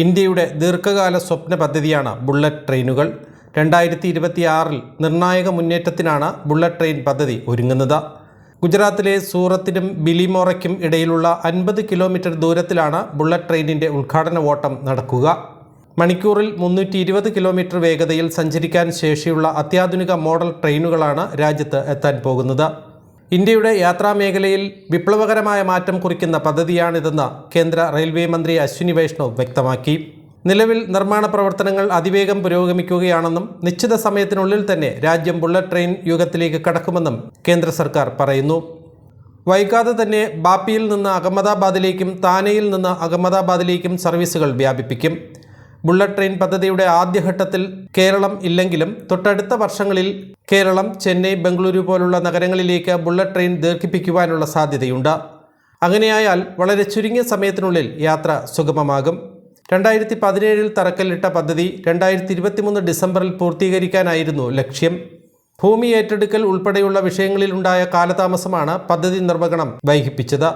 ഇന്ത്യയുടെ ദീർഘകാല സ്വപ്ന പദ്ധതിയാണ് ബുള്ളറ്റ് ട്രെയിനുകൾ. രണ്ടായിരത്തി ഇരുപത്തിയാറിൽ നിർണായക മുന്നേറ്റത്തിനാണ് ബുള്ളറ്റ് ട്രെയിൻ പദ്ധതി ഒരുങ്ങുന്നത്. ഗുജറാത്തിലെ സൂറത്തിനും ബിലിമോറയ്ക്കും ഇടയിലുള്ള അൻപത് കിലോമീറ്റർ ദൂരത്തിലാണ് ബുള്ളറ്റ് ട്രെയിനിന്റെ ഉദ്ഘാടന ഓട്ടം നടക്കുക. മണിക്കൂറിൽ മുന്നൂറ്റി ഇരുപത് കിലോമീറ്റർ വേഗതയിൽ സഞ്ചരിക്കാൻ ശേഷിയുള്ള അത്യാധുനിക മോഡൽ ട്രെയിനുകളാണ് രാജ്യത്ത് എത്താൻ പോകുന്നത്. ഇന്ത്യയുടെ യാത്രാ മേഖലയിൽ വിപ്ലവകരമായ മാറ്റം കുറിക്കുന്ന പദ്ധതിയാണിതെന്ന് കേന്ദ്ര റെയിൽവേ മന്ത്രി അശ്വിനി വൈഷ്ണവ് വ്യക്തമാക്കി. നിലവിൽ നിർമ്മാണ പ്രവർത്തനങ്ങൾ അതിവേഗം പുരോഗമിക്കുകയാണെന്നും നിശ്ചിത സമയത്തിനുള്ളിൽ തന്നെ രാജ്യം ബുള്ളറ്റ് ട്രെയിൻ യുഗത്തിലേക്ക് കടക്കുമെന്നും കേന്ദ്ര സർക്കാർ പറയുന്നു. വൈകാതെ തന്നെ ബാപ്പിയിൽ നിന്ന് അഹമ്മദാബാദിലേക്കും താനെയിൽ നിന്ന് അഹമ്മദാബാദിലേക്കും സർവീസുകൾ വ്യാപിപ്പിക്കും. ബുള്ളറ്റ് ട്രെയിൻ പദ്ധതിയുടെ ആദ്യഘട്ടത്തിൽ കേരളം ഇല്ലെങ്കിലും തൊട്ടടുത്ത വർഷങ്ങളിൽ കേരളം ചെന്നൈ ബംഗളൂരു പോലുള്ള നഗരങ്ങളിലേക്ക് ബുള്ളറ്റ് ട്രെയിൻ ദീർഘിപ്പിക്കുവാനുള്ള സാധ്യതയുണ്ട്. അങ്ങനെയായാൽ വളരെ ചുരുങ്ങിയ സമയത്തിനുള്ളിൽ യാത്ര സുഗമമാകും. രണ്ടായിരത്തി പതിനേഴിൽ തറക്കല്ലിട്ട പദ്ധതി രണ്ടായിരത്തി ഇരുപത്തിമൂന്ന് ഡിസംബറിൽ പൂർത്തീകരിക്കാനായിരുന്നു ലക്ഷ്യം. ഭൂമി ഏറ്റെടുക്കൽ ഉൾപ്പെടെയുള്ള വിഷയങ്ങളിലുണ്ടായ കാലതാമസമാണ് പദ്ധതി നിർവഹണം വൈകിപ്പിച്ചത്.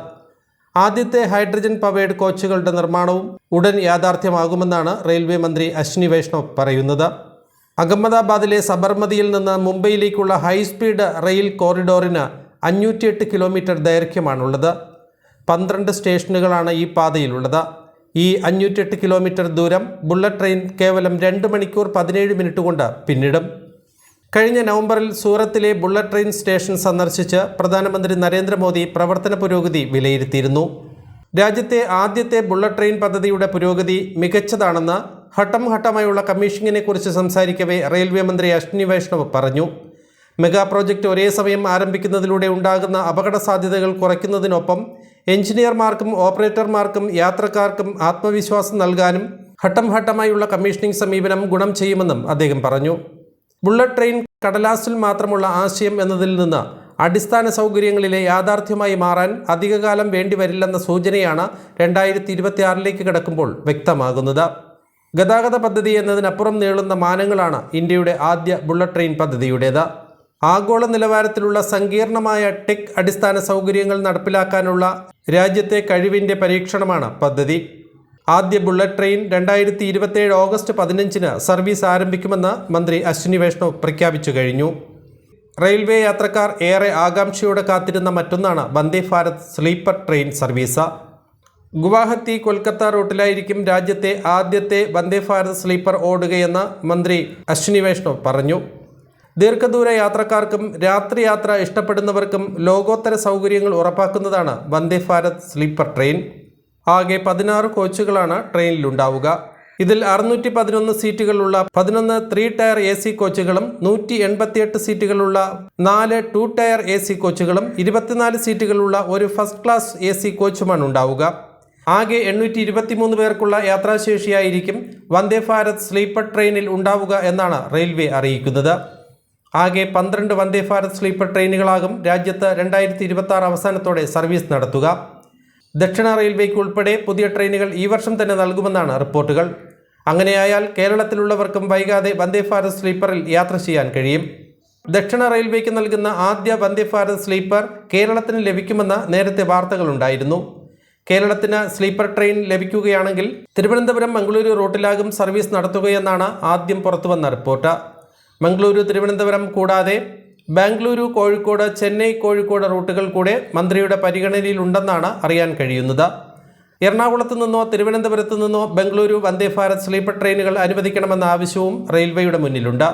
ആദ്യത്തെ ഹൈഡ്രജൻ പവേഡ് കോച്ചുകളുടെ നിർമ്മാണവും ഉടൻ യാഥാർത്ഥ്യമാകുമെന്നാണ് റെയിൽവേ മന്ത്രി അശ്വിനി വൈഷ്ണവ് പറയുന്നത്. അഹമ്മദാബാദിലെ സബർമതിയിൽ നിന്ന് മുംബൈയിലേക്കുള്ള ഹൈസ്പീഡ് റെയിൽ കോറിഡോറിന് അഞ്ഞൂറ്റിയെട്ട് കിലോമീറ്റർ ദൈർഘ്യമാണുള്ളത്. പന്ത്രണ്ട് സ്റ്റേഷനുകളാണ് ഈ പാതയിലുള്ളത്. ഈ അഞ്ഞൂറ്റിയെട്ട് കിലോമീറ്റർ ദൂരം ബുള്ളറ്റ് ട്രെയിൻ കേവലം രണ്ട് മണിക്കൂർ പതിനേഴ് മിനിറ്റ് കൊണ്ട് പിന്നിടും. കഴിഞ്ഞ നവംബറിൽ സൂറത്തിലെ ബുള്ളറ്റ് ട്രെയിൻ സ്റ്റേഷൻ സന്ദർശിച്ച് പ്രധാനമന്ത്രി നരേന്ദ്രമോദി പ്രവർത്തന പുരോഗതി വിലയിരുത്തിയിരുന്നു. രാജ്യത്തെ ആദ്യത്തെ ബുള്ളറ്റ് ട്രെയിൻ പദ്ധതിയുടെ പുരോഗതി മികച്ചതാണെന്ന് ഘട്ടം ഘട്ടമായുള്ള കമ്മീഷനിങ്ങിനെക്കുറിച്ച് സംസാരിക്കവേ റെയിൽവേ മന്ത്രി അശ്വിനി വൈഷ്ണവ് പറഞ്ഞു. മെഗാ പ്രോജക്റ്റ് ഒരേ സമയം ആരംഭിക്കുന്നതിലൂടെ ഉണ്ടാകുന്ന അപകട സാധ്യതകൾ കുറയ്ക്കുന്നതിനൊപ്പം എഞ്ചിനീയർമാർക്കും ഓപ്പറേറ്റർമാർക്കും യാത്രക്കാർക്കും ആത്മവിശ്വാസം നൽകാനും ഘട്ടം ഘട്ടമായുള്ള കമ്മീഷനിങ് സമീപനം ഗുണം ചെയ്യുമെന്നും അദ്ദേഹം പറഞ്ഞു. ബുള്ളറ്റ് ട്രെയിൻ കടലാസിൽ മാത്രമുള്ള ആശയം എന്നതിൽ നിന്ന് അടിസ്ഥാന സൗകര്യങ്ങളിലെ യാഥാർത്ഥ്യമായി മാറാൻ അധികകാലം വേണ്ടിവരില്ലെന്ന സൂചനയാണ് രണ്ടായിരത്തി ഇരുപത്തിയാറിലേക്ക് കിടക്കുമ്പോൾ വ്യക്തമാകുന്നത്. ഗതാഗത പദ്ധതി എന്നതിനപ്പുറം നീളുന്ന മാനങ്ങളാണ് ഇന്ത്യയുടെ ആദ്യ ബുള്ളറ്റ് ട്രെയിൻ പദ്ധതിയുടേത്. ആഗോള നിലവാരത്തിലുള്ള സങ്കീർണമായ ടെക് അടിസ്ഥാന സൗകര്യങ്ങൾ നടപ്പിലാക്കാനുള്ള രാജ്യത്തെ കഴിവിന്റെ പരീക്ഷണമാണ് പദ്ധതി. ആദ്യ ബുള്ളറ്റ് ട്രെയിൻ രണ്ടായിരത്തി ഇരുപത്തേഴ് ഓഗസ്റ്റ് പതിനഞ്ചിന് സർവീസ് ആരംഭിക്കുമെന്ന് മന്ത്രി അശ്വിനി വൈഷ്ണവ് പ്രഖ്യാപിച്ചു കഴിഞ്ഞു. റെയിൽവേ യാത്രക്കാർ ഏറെ ആകാംക്ഷയോടെ കാത്തിരുന്ന മറ്റൊന്നാണ് Vande Bharat sleeper train service. Guwahati Kolkata റൂട്ടിലായിരിക്കും രാജ്യത്തെ ആദ്യത്തെ വന്ദേ ഭാരത് സ്ലീപ്പർ ഓടുകയെന്ന് മന്ത്രി അശ്വിനി വൈഷ്ണവ് പറഞ്ഞു. ദീർഘദൂര യാത്രക്കാർക്കും രാത്രി യാത്ര ഇഷ്ടപ്പെടുന്നവർക്കും ലോകോത്തര സൗകര്യങ്ങൾ ഉറപ്പാക്കുന്നതാണ് വന്ദേ ഭാരത് സ്ലീപ്പർ ട്രെയിൻ. ആകെ പതിനാറ് കോച്ചുകളാണ് ട്രെയിനിലുണ്ടാവുക. ഇതിൽ അറുന്നൂറ്റി പതിനൊന്ന് സീറ്റുകളുള്ള പതിനൊന്ന് ത്രീ ടയർ എ സി കോച്ചുകളും നൂറ്റി എൺപത്തിയെട്ട് സീറ്റുകളുള്ള നാല് ടു ടയർ എ സി കോച്ചുകളും ഇരുപത്തിനാല് സീറ്റുകളുള്ള ഒരു ഫസ്റ്റ് ക്ലാസ് എ സി കോച്ചുമാണ് ഉണ്ടാവുക ആകെ എണ്ണൂറ്റി ഇരുപത്തിമൂന്ന് പേർക്കുള്ള യാത്രാശേഷിയായിരിക്കും വന്ദേ ഭാരത് സ്ലീപ്പർ ട്രെയിനിൽ ഉണ്ടാവുക എന്നാണ് റെയിൽവേ അറിയിക്കുന്നത്. ആകെ പന്ത്രണ്ട് വന്ദേ ഭാരത് സ്ലീപ്പർ ട്രെയിനുകളാകും രാജ്യത്ത് രണ്ടായിരത്തി ഇരുപത്തി ആറ് അവസാനത്തോടെ സർവീസ് നടത്തുക. ദക്ഷിണ റെയിൽവേക്ക് ഉൾപ്പെടെ പുതിയ ട്രെയിനുകൾ ഈ വർഷം തന്നെ നൽകുമെന്നാണ് റിപ്പോർട്ടുകൾ. അങ്ങനെയായാൽ കേരളത്തിലുള്ളവർക്കും വൈകാതെ വന്ദേ ഭാരത് സ്ലീപ്പറിൽ യാത്ര ചെയ്യാൻ കഴിയും. ദക്ഷിണ റെയിൽവേക്ക് നൽകുന്ന ആദ്യ വന്ദേ ഭാരത് സ്ലീപ്പർ കേരളത്തിന് ലഭിക്കുമെന്ന നേരത്തെ വാർത്തകളുണ്ടായിരുന്നു കേരളത്തിന് സ്ലീപ്പർ ട്രെയിൻ ലഭിക്കുകയാണെങ്കിൽ തിരുവനന്തപുരം മംഗളൂരു റൂട്ടിലാകും സർവീസ് നടത്തുകയെന്നാണ് ആദ്യം പുറത്തുവന്ന റിപ്പോർട്ട്. മംഗളൂരു തിരുവനന്തപുരം കൂടാതെ ബാംഗ്ലൂരു കോഴിക്കോട് ചെന്നൈ കോഴിക്കോട് റൂട്ടുകൾ കൂടെ മന്ത്രിയുടെ പരിഗണനയിലുണ്ടെന്നാണ് അറിയാൻ കഴിയുന്നത്. എറണാകുളത്ത് നിന്നോ തിരുവനന്തപുരത്ത് നിന്നോ ബംഗളൂരു വന്ദേ ഭാരത് സ്ലീപ്പർ ട്രെയിനുകൾ അനുവദിക്കണമെന്ന ആവശ്യവും റെയിൽവേയുടെ മുന്നിലുണ്ട്.